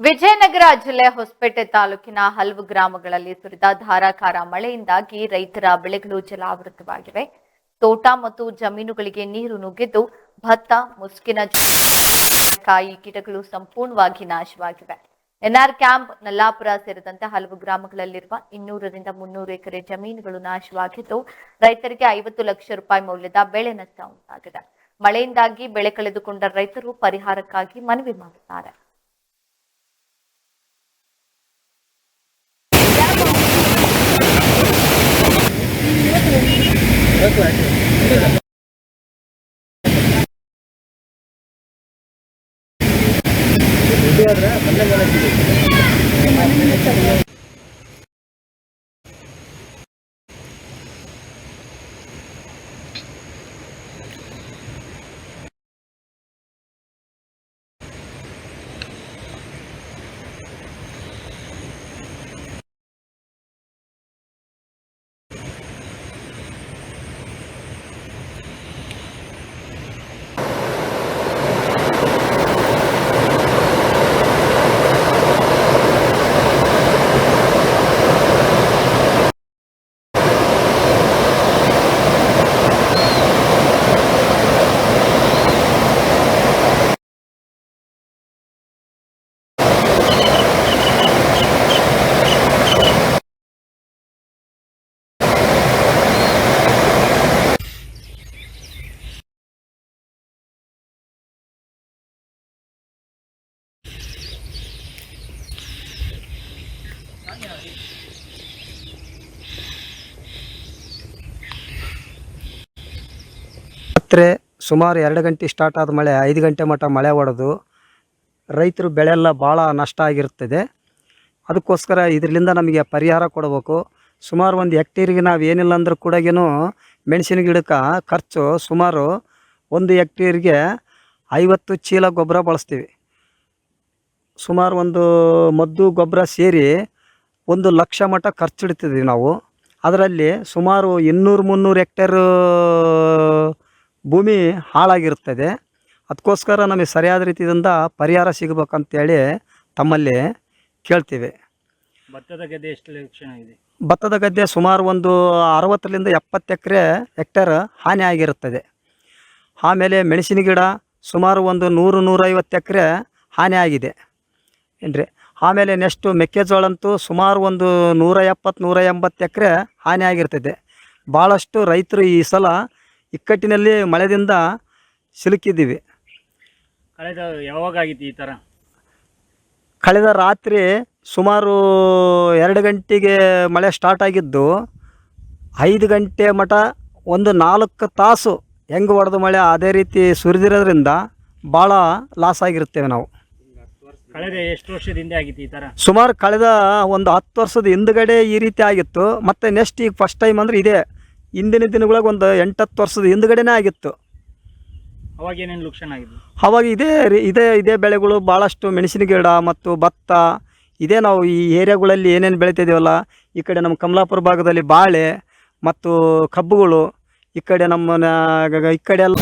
ವಿಜಯನಗರ ಜಿಲ್ಲೆ ಹೊಸಪೇಟೆ ತಾಲೂಕಿನ ಹಲವು ಗ್ರಾಮಗಳಲ್ಲಿ ಸುರಿದ ಧಾರಾಕಾರ ಮಳೆಯಿಂದಾಗಿ ರೈತರ ಬೆಳೆಗಳು ಜಲಾವೃತವಾಗಿವೆ. ತೋಟ ಮತ್ತು ಜಮೀನುಗಳಿಗೆ ನೀರು ನುಗ್ಗಿದ್ದು ಭತ್ತ, ಮುಸುಕಿನ ಕಾಯಿ ಗಿಡಗಳು ಸಂಪೂರ್ಣವಾಗಿ ನಾಶವಾಗಿವೆ. ಎನ್ಆರ್ ಕ್ಯಾಂಪ್ ನಲ್ಲಾಪುರ ಸೇರಿದಂತೆ ಹಲವು ಗ್ರಾಮಗಳಲ್ಲಿರುವ ಇನ್ನೂರರಿಂದ ಮುನ್ನೂರು ಎಕರೆ ಜಮೀನುಗಳು ನಾಶವಾಗಿದ್ದು, ರೈತರಿಗೆ ಐವತ್ತು ಲಕ್ಷ ರೂಪಾಯಿ ಮೌಲ್ಯದ ಬೆಳೆ ನಷ್ಟ ಉಂಟಾಗಿದೆ. ಮಳೆಯಿಂದಾಗಿ ಬೆಳೆ ಕಳೆದುಕೊಂಡ ರೈತರು ಪರಿಹಾರಕ್ಕಾಗಿ ಮನವಿ ಮಾಡಿದ್ದಾರೆ ಆದ್ರೆ ಮೊನ್ನೆ ಮನೆ ರಾತ್ರಿ ಸುಮಾರು ಎರಡು ಗಂಟೆ ಸ್ಟಾರ್ಟ್ ಆದ ಮಳೆ, ಐದು ಗಂಟೆ ಮಟ್ಟ ಮಳೆ ಹೊಡೆದು ರೈತರು ಬೆಳೆ ಎಲ್ಲ ಭಾಳ ನಷ್ಟ ಆಗಿರುತ್ತದೆ. ಅದಕ್ಕೋಸ್ಕರ ಇದರಿಂದ ನಮಗೆ ಪರಿಹಾರ ಕೊಡಬೇಕು. ಸುಮಾರು ಒಂದು ಹೆಕ್ಟೇರಿಗೆ ನಾವು ಏನಿಲ್ಲ ಅಂದ್ರೆ ಕೂಡ ಮೆಣಸಿನ ಗಿಡಕ್ಕೆ ಖರ್ಚು ಸುಮಾರು ಒಂದು ಹೆಕ್ಟೇರಿಗೆ ಐವತ್ತು ಚೀಲ ಗೊಬ್ಬರ ಬಳಸ್ತೀವಿ. ಸುಮಾರು ಒಂದು ಮದ್ದು ಗೊಬ್ಬರ ಸೇರಿ ಒಂದು ಲಕ್ಷ ಮಟ್ಟ ಖರ್ಚು ಇಡ್ತಿದ್ವಿ ನಾವು. ಅದರಲ್ಲಿ ಸುಮಾರು ಇನ್ನೂರು ಮುನ್ನೂರು ಹೆಕ್ಟೇರ್ ಭೂಮಿ ಹಾಳಾಗಿರುತ್ತದೆ. ಅದಕ್ಕೋಸ್ಕರ ನಮಗೆ ಸರಿಯಾದ ರೀತಿಯಿಂದ ಪರಿಹಾರ ಸಿಗಬೇಕಂತೇಳಿ ತಮ್ಮಲ್ಲಿ ಕೇಳ್ತೀವಿ. ಭತ್ತದ ಗದ್ದೆ ಎಷ್ಟು ಲಕ್ಷಣ ಇದೆ? ಭತ್ತದ ಗದ್ದೆ ಸುಮಾರು ಒಂದು ಅರವತ್ತರಿಂದ ಎಪ್ಪತ್ತು ಎಕರೆ ಹೆಕ್ಟರ್ ಹಾನಿ ಆಗಿರುತ್ತದೆ. ಆಮೇಲೆ ಮೆಣಸಿನ ಗಿಡ ಸುಮಾರು ಒಂದು ನೂರು ನೂರೈವತ್ತು ಎಕರೆ ಹಾನಿ ಆಗಿದೆ. ಏನ್ರಿ? ಆಮೇಲೆ ನೆಕ್ಸ್ಟು ಮೆಕ್ಕೆಜೋಳ ಅಂತೂ ಸುಮಾರು ಒಂದು ನೂರ ಎಪ್ಪತ್ತು ನೂರ ಎಂಬತ್ತು ಎಕರೆ ಹಾನಿ ಆಗಿರ್ತದೆ. ಭಾಳಷ್ಟು ರೈತರು ಈ ಸಲ ಇಕ್ಕಟ್ಟಿನಲ್ಲಿ ಮಳೆದಿಂದ ಸಿಲುಕಿದ್ದೀವಿ. ಕಳೆದ ಯಾವಾಗ ಆಗಿತ್ತು ಈ ಥರ ಕಳೆದ ರಾತ್ರಿ ಸುಮಾರು ಎರಡು ಗಂಟೆಗೆ ಮಳೆ ಸ್ಟಾರ್ಟ್ ಆಗಿದ್ದು ಐದು ಗಂಟೆ ಮಟ ಒಂದು ನಾಲ್ಕು ತಾಸು ಹೆಂಗೆ ಹೊಡೆದು ಮಳೆ ಅದೇ ರೀತಿ ಸುರಿದಿರೋದ್ರಿಂದ ಭಾಳ ಲಾಸ್ ಆಗಿರ್ತೇವೆ ನಾವು. ಕಳೆದ ಎಷ್ಟು ವರ್ಷದ ಹಿಂದೆ ಆಗಿತ್ತು ಈ ಥರ ಸುಮಾರು ಕಳೆದ ಒಂದು ಹತ್ತು ವರ್ಷದ ಹಿಂದ್ಗಡೆ ಈ ರೀತಿ ಆಗಿತ್ತು. ಮತ್ತು ನೆಕ್ಸ್ಟ್ ಈಗ ಫಸ್ಟ್ ಟೈಮ್ ಅಂದರೆ ಇದೇ ಹಿಂದಿನ ದಿನಗಳಾಗ ಒಂದು ಎಂಟತ್ತು ವರ್ಷದ ಹಿಂದ್ಗಡೆನೇ ಆಗಿತ್ತು. ಅವಾಗ ಏನೇನು ಲಕ್ಷಣ ಆಗಿದ್ದು? ಅವಾಗ ಇದೇ ಇದೇ ಇದೇ ಬೆಳೆಗಳು ಭಾಳಷ್ಟು ಮೆಣಸಿನ ಗಿಡ ಮತ್ತು ಭತ್ತ ಇದೇ ನಾವು ಈ ಏರಿಯಾಗಳಲ್ಲಿ ಏನೇನು ಬೆಳಿತಿದ್ದೀವಲ್ಲ ಈ ಕಡೆ ನಮ್ಮ ಕಮಲಾಪುರ ಭಾಗದಲ್ಲಿ ಬಾಳೆ ಮತ್ತು ಕಬ್ಬುಗಳು ಈ ಕಡೆ ನಮ್ಮ ಈ ಕಡೆ ಎಲ್ಲ